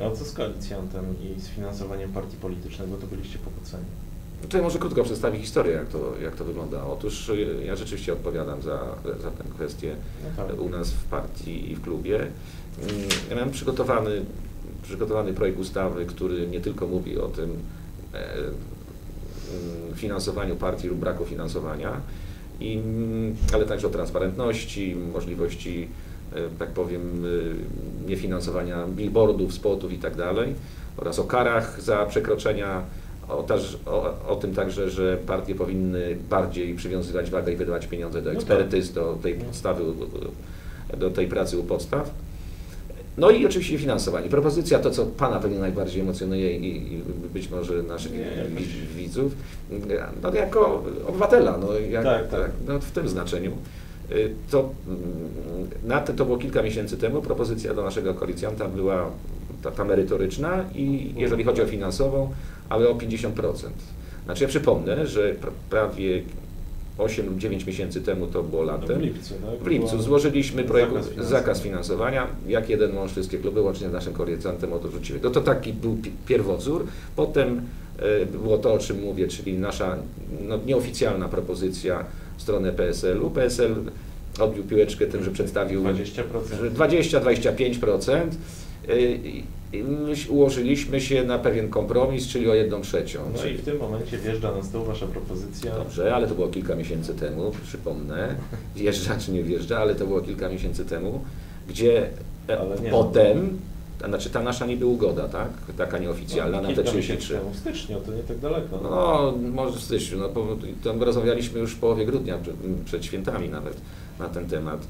A co z koalicjantem i z finansowaniem partii politycznych, bo to byliście pokłóceni? Tutaj może krótko przedstawię historię, jak to, jak to wygląda. Otóż y, ja rzeczywiście odpowiadam za, za tę kwestię No tak. u nas w partii i w klubie. Mm, Ja miałem przygotowany, przygotowany projekt ustawy, który nie tylko mówi o tym e, mm, finansowaniu partii lub braku finansowania, i, mm, ale także o transparentności, możliwości, tak powiem, e, niefinansowania billboardów, spotów i tak dalej, oraz o karach za przekroczenia, o, też, o, o tym także, że partie powinny bardziej przywiązywać wagę i wydawać pieniądze do No ekspertyz, do tej No. podstawy, do tej pracy u podstaw. No i oczywiście finansowanie. Propozycja, to co Pana pewnie najbardziej emocjonuje i, i być może naszych Nie, widzów, no jako obywatela, no, jak, Tak, tak. no w tym znaczeniu. To, na te, to było kilka miesięcy temu, propozycja do naszego koalicjanta była ta, ta merytoryczna i jeżeli chodzi o finansową, ale o 50%. Znaczy ja przypomnę, że pra, prawie 8 lub 9 miesięcy temu to było No, latem. w lipcu, tak? W lipcu złożyliśmy projekt zakaz zakaz finansowania. finansowania. Jak jeden mąż wszystkie kluby, łącznie z naszym koalicjantem, odrzuciły. No to taki był pi- pierwowzór. Potem e, było to, o czym mówię, czyli nasza no, nieoficjalna propozycja w stronę PSL-u. PSL odbił piłeczkę tym, że przedstawił 20%. że 20-25%. I myś- Ułożyliśmy się na pewien kompromis, czyli o jedną trzecią. No czyli i w tym momencie wjeżdża na stół Wasza propozycja. Dobrze, ale to było kilka miesięcy temu, przypomnę, wjeżdża czy nie wjeżdża, ale to było kilka miesięcy temu, gdzie e, potem, to znaczy ta nasza niby ugoda, tak, taka nieoficjalna, no, na te kilka 33. miesięcy temu, w styczniu, to nie tak daleko. No, może w styczniu, no, po, tam rozmawialiśmy już w połowie grudnia, przed, przed świętami nawet, na ten temat.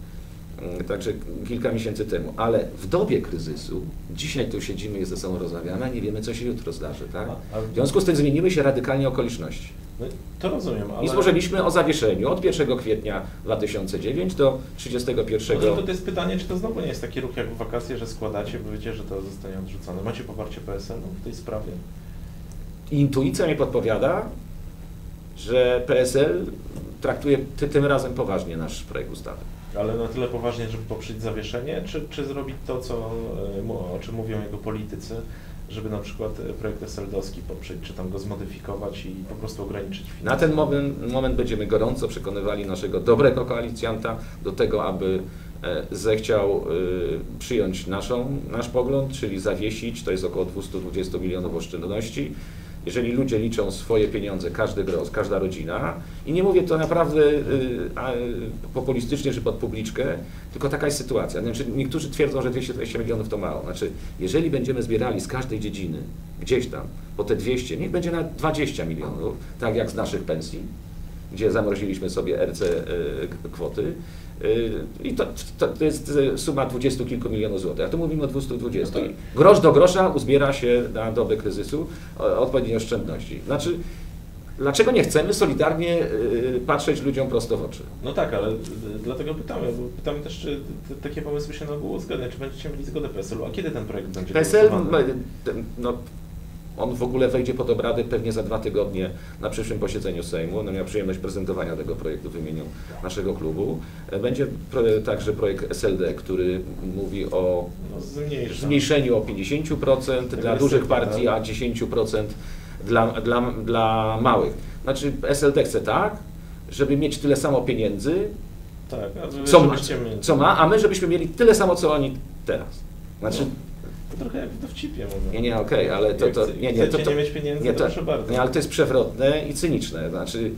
Mm, Także kilka miesięcy temu, ale w dobie kryzysu, dzisiaj tu siedzimy i ze sobą rozmawiamy, a nie wiemy, co się jutro zdarzy, tak? W związku z tym zmieniły się radykalnie okoliczności. No, to rozumiem, ale... I złożyliśmy o zawieszeniu od 1 kwietnia 2009 do 31. No to, to jest pytanie, czy to znowu nie jest taki ruch jak w wakacje, że składacie, bo wiecie, że to zostanie odrzucone. Macie poparcie PSL-u w tej sprawie? Intuicja mi podpowiada, że PSL traktuje ty, tym razem poważnie nasz projekt ustawy. Ale na tyle poważnie, żeby poprzeć zawieszenie, czy, czy zrobić to, co, e, o czym mówią jego politycy, żeby na przykład e, projekt SLD-owski poprzeć, czy tam go zmodyfikować i po prostu ograniczyć Na finanse? ten moment, moment będziemy gorąco przekonywali naszego dobrego koalicjanta do tego, aby e, zechciał przyjąć naszą, nasz pogląd, czyli zawiesić, to jest około 220 milionów oszczędności. Jeżeli ludzie liczą swoje pieniądze, każdy gros, każda rodzina, i nie mówię to naprawdę y, y, populistycznie czy pod publiczkę, tylko taka jest sytuacja. Znaczy, niektórzy twierdzą, że 220 milionów to mało. Znaczy, jeżeli będziemy zbierali z każdej dziedziny, gdzieś tam, po te 200, niech będzie na 20 milionów, tak jak z naszych pensji, gdzie zamroziliśmy sobie RC y, kwoty. Y, I to, to, to jest y, suma dwudziestu kilku milionów złotych, a tu mówimy o 220. No tak. Grosz do grosza uzbiera się na dobę kryzysu odpowiedniej oszczędności. Znaczy, dlaczego nie chcemy solidarnie patrzeć ludziom prosto w oczy? No tak, ale dlatego pytamy, bo pytamy też, czy takie pomysły się na ogół uzgadniać, czy będziecie mieli zgodę PSL-u, a kiedy ten projekt będzie PSL, no, on w ogóle wejdzie pod obrady pewnie za dwa tygodnie na przyszłym posiedzeniu Sejmu. No, miał przyjemność prezentowania tego projektu w imieniu naszego klubu. E, Będzie także projekt SLD, który mówi o No, zmniejszeniu o 50% dla dużych partii, a 10% dla, dla, dla małych. Znaczy SLD chce tak, żeby mieć tyle samo pieniędzy, Tak, co ma, co ma, a my żebyśmy mieli tyle samo, co oni teraz. Znaczy, To trochę jak w dowcipie mówią. nie, nie, okej, ale to, to, nie, nie, to, to, nie mieć pieniędzy, nie, to proszę bardzo. nie, ale to jest przewrotne i cyniczne, znaczy,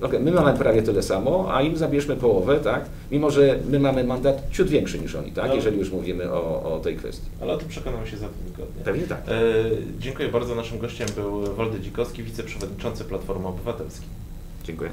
okej, my mamy prawie tyle samo, a im zabierzmy połowę, tak, mimo że my mamy mandat ciut większy niż oni, tak, No. jeżeli już mówimy o, o tej kwestii. Ale o tym przekonamy się za dwa tygodnie. Pewnie tak. E, dziękuję bardzo. Naszym gościem był Woldy Dzikowski, wiceprzewodniczący Platformy Obywatelskiej. Dziękuję.